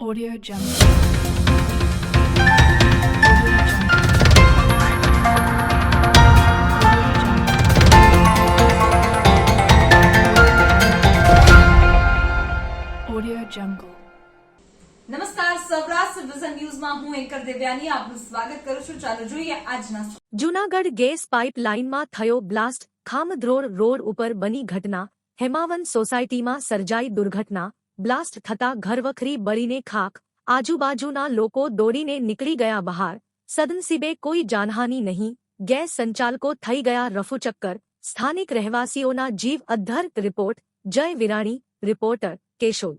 Audio Jungle. Audio Jungle. Audio Jungle. નમસ્કાર Saurashtra vision ન્યૂઝમાં હું એન્કર દેવ્યાની આપનું સ્વાગત કરું છું ચાલો જોઈએ આજના જૂનાગઢ ગેસ પાઇપલાઇનમાં થયો બ્લાસ્ટ ખામધ્રોડ રોડ ઉપર બની ઘટના હેમાવન સોસાયટીમાં સર્જાઈ દુર્ઘટના બ્લાસ્ટ થતા ઘરવખરી બળીને ખાક આજુબાજુના લોકો દોડીને નીકળી ગયા બહાર સદનસીબે કોઈ જાનહાની નહીં ગેસ સંચાલકો થઈ ગયા રફુચક્કર સ્થાનિક રહેવાસીઓના જીવ અદ્ધર રિપોર્ટ જય વિરાણી રિપોર્ટર કેશોદ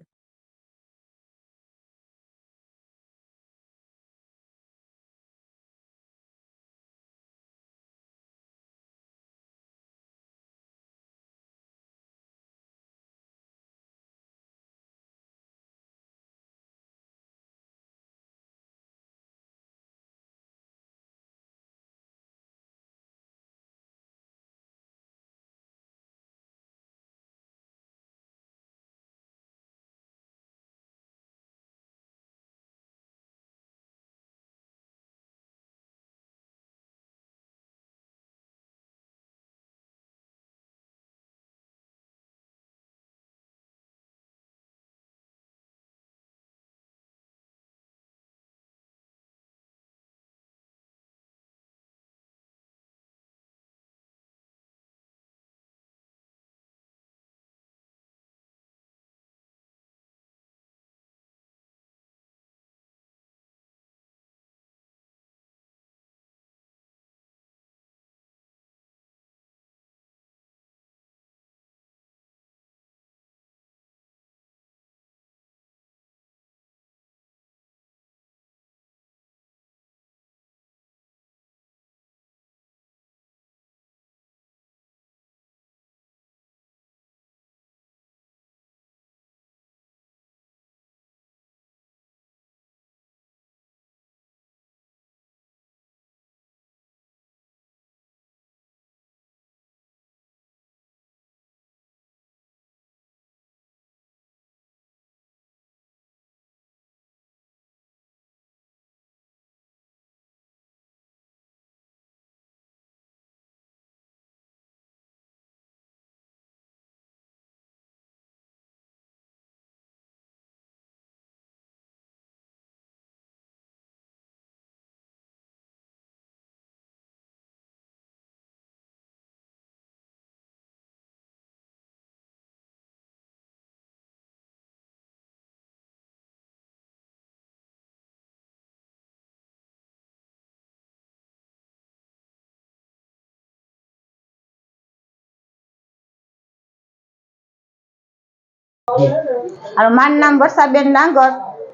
અને મારું નામ વર્ષાબેન ડાંગર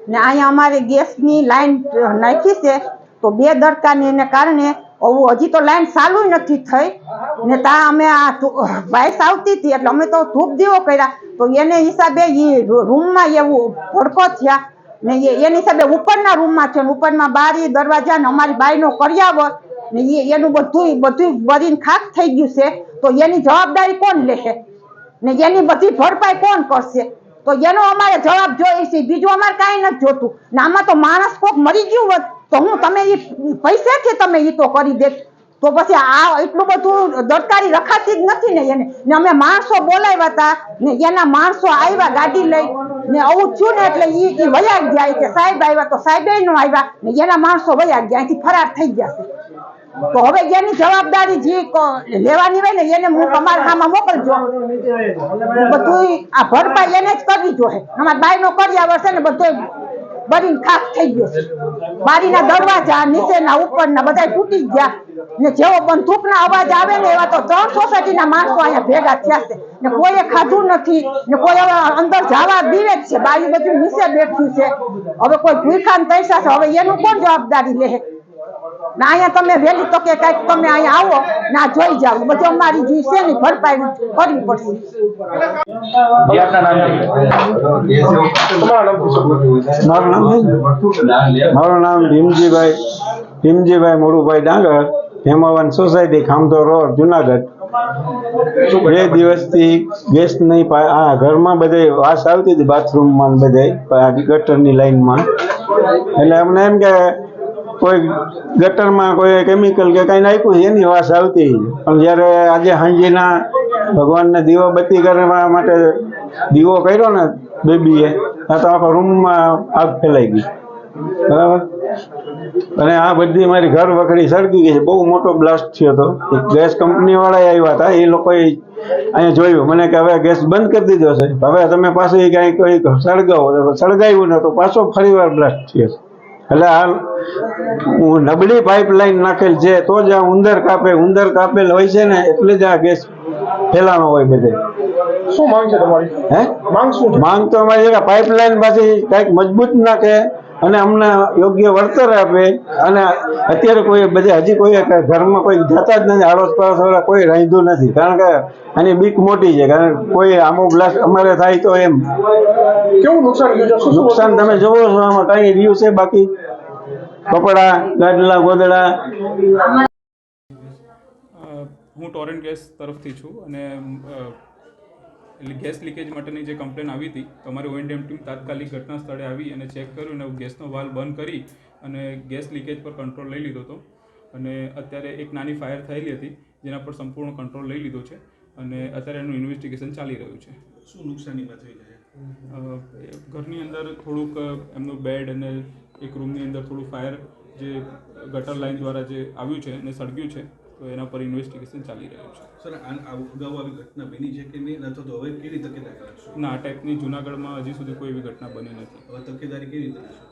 ને અહીંયા અમારે ગેસની લાઈન નાખી છે. તો બે દડકાને એને કારણે આવું હજી તો લાઈન ચાલુ નથી થઈ. ને તા અમે આ વાઇસ આવતી હતી, એટલે અમે તો ધૂપ દીવો કર્યા. તો એને હિસાબે એ રૂમમાં એવું ભડકો થયા. ને એની હિસાબે ઉપરના રૂમમાં છે ઉપરમાં બારી, દરવાજા ને અમારી બાઈનો કર્યાવર ને એનું બધું બધું બરીને ખાક થઈ ગયું છે. તો એની જવાબદારી કોણ લેશે? ને એની બધી ભરપાઈ કોણ કરશે? તો એનો અમારે જવાબ જોઈએ છે. બીજું અમારે કાંઈ નથી જોતું. ને આમાં તો માણસ કોક મરી ગયું હોત, તો હું તમે એ પૈસાથી તમે એ તો કરી દે તો પછી આ એટલું બધું દરકારી રખાતી જ નથી ને એને. ને અમે માણસો બોલાવ્યા હતા, ને એના માણસો આવ્યા ગાડી લઈ. ને આવું થયું ને એટલે ઈ વયા ગયા કે સાહેબ આવ્યા તો સાહેબ નો આવ્યા ને એના માણસો વયા ગયા, અહીંથી ફરાર થઈ ગયા છે. તો હવે એની જવાબદારી જે લેવાની હોય ને, એને હું તમારા આમાં મોકલજો. બધું આ ભરપાઈ એને જ કરવી જોઈએ. અમારા બાઈ નો કર્યા વર્ષે ને બધો બરીને ખાક થઈ ગયો બારીના દરવાજા, નીચેના, ઉપરના બધા તૂટી ગયા. ને જેવો બંદૂકના અવાજ આવે ને એવા તો ત્રણ સોસાયટીના માણસો અહીંયા ભેગા થયા છે. ને કોઈએ ખાધું નથી. ને કોઈ હવે અંદર જવા દીવે જ છે. બારી બધું નીચે બેઠું છે. હવે કોઈ ભૂખાન પૈસા છે. હવે એનું કોણ જવાબદારી લે? ને અહીંયા તમે વહેલી તો કંઈક તમે અહીંયા આવો ને આ જોઈ જાવ બધું અમારી જે છે ને ભરપાઈ કરવી પડશે. મારું નામ ભીમજીભાઈ ભીમજીભાઈ મોડુભાઈ ડાંગર હેમાવન સોસાયટી ખામધો રોડ જુનાગઢ. બે દિવસથી ગેસની આ ઘરમાં બધે વાસ આવતી હતી બાથરૂમમાં બધે ગટરની લાઈનમાં એટલે અમને એમ કે કોઈ ગટરમાં કોઈ કેમિકલ કે કાંઈ નાખ્યું એની વાસ આવતી. પણ જ્યારે આજે હાંજીના ભગવાનને દીવો બત્તી કરવા માટે દીવો કર્યો ને બેબીએ ત્યાં તો આખા રૂમમાં આગ ફેલાઈ ગઈ. બરાબર? અને આ બધી મારી ઘર વખડી સળગી ગઈ છે. બહુ મોટો બ્લાસ્ટ થયો હતો. ગેસ કંપની વાળા આવ્યા હતા. એ લોકોએ અહીંયા જોયું. મને કે, હવે ગેસ બંધ કરી દીધો છે. હવે તમે પાછું કાંઈ કોઈ સળગાવો. સળગાવ્યું તો પાછો ફરીવાર બ્લાસ્ટ થયો છે. એટલે આ હું નબળી પાઇપલાઇન નાખેલ છે તો જ આ ઉંદર કાપે ઉંદર કાપેલ હોય છે ને એટલે જ આ ગેસ ફેલાનો હોય બધે. શું માંગ છે તમારી? હે? માંગ શું માંગ તો અમારી પાઇપલાઇન પાછી કંઈક મજબૂત નાખે અને અમને યોગ્ય વળતર આપે. અને અત્યારે કોઈ બધે હજી કોઈ ઘરમાં કોઈ જતા જ નથી. આડોશ પાડોશ વાળા કોઈ રાંધ્યું નથી. કારણ કે આની બીક મોટી છે. કારણ કે કોઈ આમો ગ્લાસ અમારે થાય તો એમ. કેવું નુકસાન નુકસાન તમે જોવો છો. આમાં કઈ રહ્યું છે બાકી? કપડા ગાડલા ગોદડા. હું ટોરેન્ટ ગેસ તરફથી છું અને ગેસ લીકેજ માટેની જે કમ્પ્લેન આવી હતી તો અમારી ઓએનડીએમ ટીમ તાત્કાલિક ઘટના સ્થળે આવી અને ચેક કર્યું અને ગેસનો વાલ બંધ કરી અને ગેસ લીકેજ પર કંટ્રોલ લઈ લીધો હતો. અને અત્યારે એક નાની ફાયર થયેલી હતી જેના પર સંપૂર્ણ કંટ્રોલ લઈ લીધો છે અને અત્યારે એનું ઇન્વેસ્ટિગેશન ચાલી રહ્યું છે. શું નુકસાનીમાં થઈ જાય ઘરની અંદર થોડુંક એમનું બેડ અને એક રૂમની અંદર થોડું ફાયર જે ગટર લાઇન દ્વારા જે આવ્યું છે અને સળગ્યું છે તો એના પર ઇન્વેસ્ટિગેશન ચાલી રહ્યું છે. સર અગાઉ આવી ઘટના બની છે કે નહીં? અથવા તો હવે કેવી તકેદારી રાખશો ના આ ટાઈપની જૂનાગઢમાં હજી સુધી કોઈ એવી ઘટના બની નથી. હવે તકેદારી કેવી રીતે રહેશે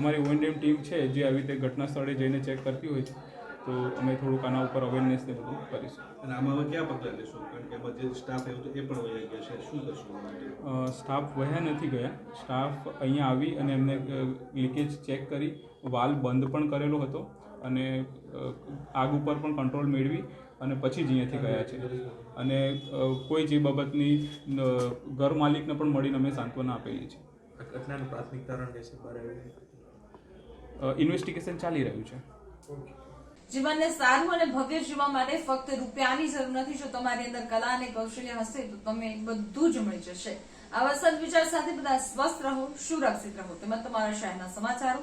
અમારી ઓએનડીએમ ટીમ છે જે આવી રીતે ઘટના સ્થળે જઈને ચેક કરતી હોય છે તો અમે થોડુંક આના ઉપર અવેરનેસ ને બધું કરીશું. અને આમાં હવે ક્યાં પગલાં લેશું? કારણ કે એમાં જે સ્ટાફ આવ્યો તો એ પણ વયા ગયા છે. શું કરશો સ્ટાફ વહ્યા નથી ગયા. સ્ટાફ અહીંયા આવી અને એમને લીકેજ ચેક કરી. વાલ બંધ પણ કરેલો હતો. અને આગ ઉપર પણ કંટ્રોલ મેળવી અને પછી જ અહીંયાથી ગયા છે. અને કોઈ જે બાબતની ઘર માલિકને પણ મળીને અમે સાંત્વના આપેલી છે ઘટનાનું પ્રાથમિક તારણ રહેશે બહાર આવ્યું ઇન્વેસ્ટિગેશન ચાલી રહ્યું છે. જીવનને સારું અને ભવ્ય જીવવા માટે ફક્ત રૂપિયાની જરૂર નથી જો તમારી અંદર કલા અને કૌશલ્ય હશે તો તમે બધું જ મળી જશે. આવા સદવિચાર સાથે બધા સ્વસ્થ રહો સુરક્ષિત રહો. તેમજ તમારા શહેરના સમાચારો